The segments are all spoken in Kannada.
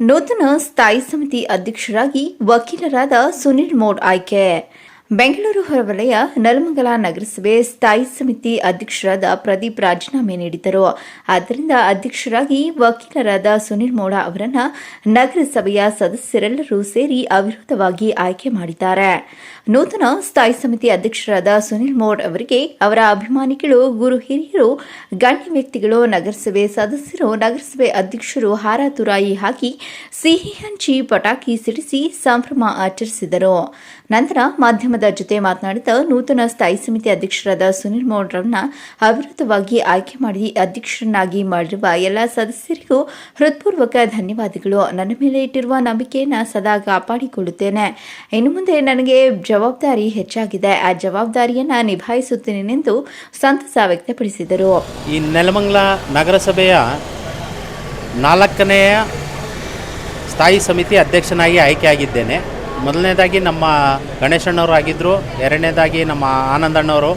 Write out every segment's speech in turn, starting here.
ನೂತನ ಸ್ಥಾಯಿ ಸಮಿತಿ ಅಧ್ಯಕ್ಷರಾಗಿ ವಕೀಲರಾದ ಸುನಿಲ್ ಮೋಡ್ ಆಯ್ಕೆ. ಬೆಂಗಳೂರು ಹೊರವಲಯ ನಲಮಂಗಲ ನಗರಸಭೆ ಸ್ಥಾಯಿ ಸಮಿತಿ ಅಧ್ಯಕ್ಷರಾದ ಪ್ರದೀಪ್ ರಾಜೀನಾಮೆ ನೀಡಿದ್ದರು. ಆದ್ದರಿಂದ ಅಧ್ಯಕ್ಷರಾಗಿ ವಕೀಲರಾದ ಸುನಿಲ್ ಮೋಡ ಅವರನ್ನ ನಗರಸಭೆಯ ಸದಸ್ಯರೆಲ್ಲರೂ ಸೇರಿ ಅವಿರೋಧವಾಗಿ ಆಯ್ಕೆ ಮಾಡಿದ್ದಾರೆ. ನೂತನ ಸ್ಥಾಯಿ ಸಮಿತಿ ಅಧ್ಯಕ್ಷರಾದ ಸುನಿಲ್ ಮೋಡ್ ಅವರಿಗೆ ಅವರ ಅಭಿಮಾನಿಗಳು, ಗುರು ಹಿರಿಯರು, ಗಣ್ಯ ವ್ಯಕ್ತಿಗಳು, ನಗರಸಭೆ ಸದಸ್ಯರು, ನಗರಸಭೆ ಅಧ್ಯಕ್ಷರು ಹಾರಾತುರಾಯಿ ಹಾಕಿ ಸಿಹಿ ಹಂಚಿ ಪಟಾಕಿ ಸಿಡಿಸಿ ಸಂಭ್ರಮ ಆಚರಿಸಿದರು. ನಂತರ ಮಾಧ್ಯಮದ ಜೊತೆ ಮಾತನಾಡಿದ ನೂತನ ಸ್ಥಾಯಿ ಸಮಿತಿ ಅಧ್ಯಕ್ಷರಾದ ಸುನಿಲ್ ಮೌಡ್ರವ್ನ ಅವಿರೋಧವಾಗಿ ಆಯ್ಕೆ ಮಾಡಿ ಅಧ್ಯಕ್ಷರನ್ನಾಗಿ ಮಾಡಿರುವ ಎಲ್ಲ ಸದಸ್ಯರಿಗೂ ಹೃತ್ಪೂರ್ವಕ ಧನ್ಯವಾದಗಳು. ನನ್ನ ಮೇಲೆ ಇಟ್ಟಿರುವ ನಂಬಿಕೆಯನ್ನು ಸದಾ ಕಾಪಾಡಿಕೊಳ್ಳುತ್ತೇನೆ. ಇನ್ನು ಮುಂದೆ ನನಗೆ ಜವಾಬ್ದಾರಿ ಹೆಚ್ಚಾಗಿದೆ. ಆ ಜವಾಬ್ದಾರಿಯನ್ನು ನಿಭಾಯಿಸುತ್ತೇನೆಂದು ಸಂತಸ ವ್ಯಕ್ತಪಡಿಸಿದರು. ಈ ನೆಲಮಂಗಲ ನಗರಸಭೆಯ ನಾಲ್ಕನೆಯ ಸ್ಥಾಯಿ ಸಮಿತಿ ಅಧ್ಯಕ್ಷನಾಗಿ ಆಯ್ಕೆಯಾಗಿದ್ದೇನೆ. ಮೊದಲನೇದಾಗಿ ನಮ್ಮ ಗಣೇಶಣ್ಣವರು ಆಗಿದ್ದರು ಎರಡನೇದಾಗಿ ನಮ್ಮ ಆನಂದಣ್ಣವರು,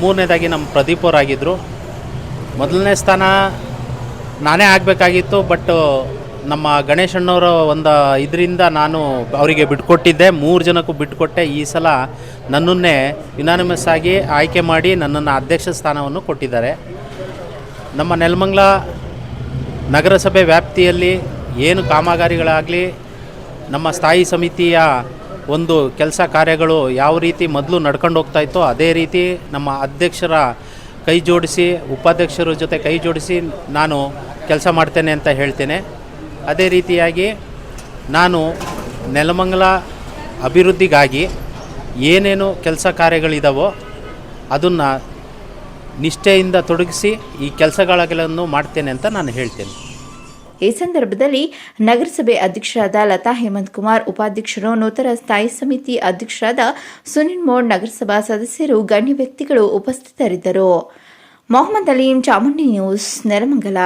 ಮೂರನೇದಾಗಿ ನಮ್ಮ ಪ್ರದೀಪ್ ಅವರು ಆಗಿದ್ದರು ಮೊದಲನೇ ಸ್ಥಾನ ನಾನೇ ಆಗಬೇಕಾಗಿತ್ತು, ಬಟ್ ನಮ್ಮ ಗಣೇಶಣ್ಣವರ ಒಂದು ಇದರಿಂದ ನಾನು ಅವರಿಗೆ ಬಿಟ್ಕೊಟ್ಟಿದ್ದೆ. ಮೂರು ಜನಕ್ಕೂ ಬಿಟ್ಟುಕೊಟ್ಟೆ ಈ ಸಲ ನನ್ನನ್ನೇ ಯುನಾನಿಮಸ್ ಆಗಿ ಆಯ್ಕೆ ಮಾಡಿ ನನ್ನನ್ನು ಅಧ್ಯಕ್ಷ ಸ್ಥಾನವನ್ನು ಕೊಟ್ಟಿದ್ದಾರೆ. ನಮ್ಮ ನೆಲಮಂಗ್ಲ ನಗರಸಭೆ ವ್ಯಾಪ್ತಿಯಲ್ಲಿ ಏನು ಕಾಮಗಾರಿಗಳಾಗಲಿ ನಮ್ಮ ಸ್ಥಾಯಿ ಸಮಿತಿಯ ಒಂದು ಕೆಲಸ ಕಾರ್ಯಗಳು ಯಾವ ರೀತಿ ಮೊದಲು ನಡ್ಕೊಂಡು ಹೋಗ್ತಾ ಇತ್ತೋ ಅದೇ ರೀತಿ ನಮ್ಮ ಅಧ್ಯಕ್ಷರ ಕೈ ಜೋಡಿಸಿ, ಉಪಾಧ್ಯಕ್ಷರ ಜೊತೆ ಕೈ ಜೋಡಿಸಿ ನಾನು ಕೆಲಸ ಮಾಡ್ತೇನೆ ಅಂತ ಹೇಳ್ತೇನೆ. ಅದೇ ರೀತಿಯಾಗಿ ನಾನು ನೆಲಮಂಗಲ ಅಭಿವೃದ್ಧಿಗಾಗಿ ಏನೇನು ಕೆಲಸ ಕಾರ್ಯಗಳಿದಾವೋ ಅದನ್ನು ನಿಷ್ಠೆಯಿಂದ ತೊಡಗಿಸಿ ಈ ಕೆಲಸಗಳನ್ನು ಮಾಡ್ತೇನೆ ಅಂತ ನಾನು ಹೇಳ್ತೇನೆ. ಈ ಸಂದರ್ಭದಲ್ಲಿ ನಗರಸಭೆ ಅಧ್ಯಕ್ಷರಾದ ಲತಾ ಹೇಮಂತ್ ಕುಮಾರ್, ಉಪಾಧ್ಯಕ್ಷರು, ನೂತನ ಸ್ಥಾಯಿ ಸಮಿತಿ ಅಧ್ಯಕ್ಷರಾದ ಸುನಿಲ್ ಮೋಡ್, ನಗರಸಭಾ ಸದಸ್ಯರು, ಗಣ್ಯ ವ್ಯಕ್ತಿಗಳು ಉಪಸ್ಥಿತರಿದ್ದರು. ಮೊಹಮ್ಮದ್ ಅಲೀಂ, ಚಾಮುಂಡಿ ನ್ಯೂಸ್, ನೆಲಮಂಗಲ.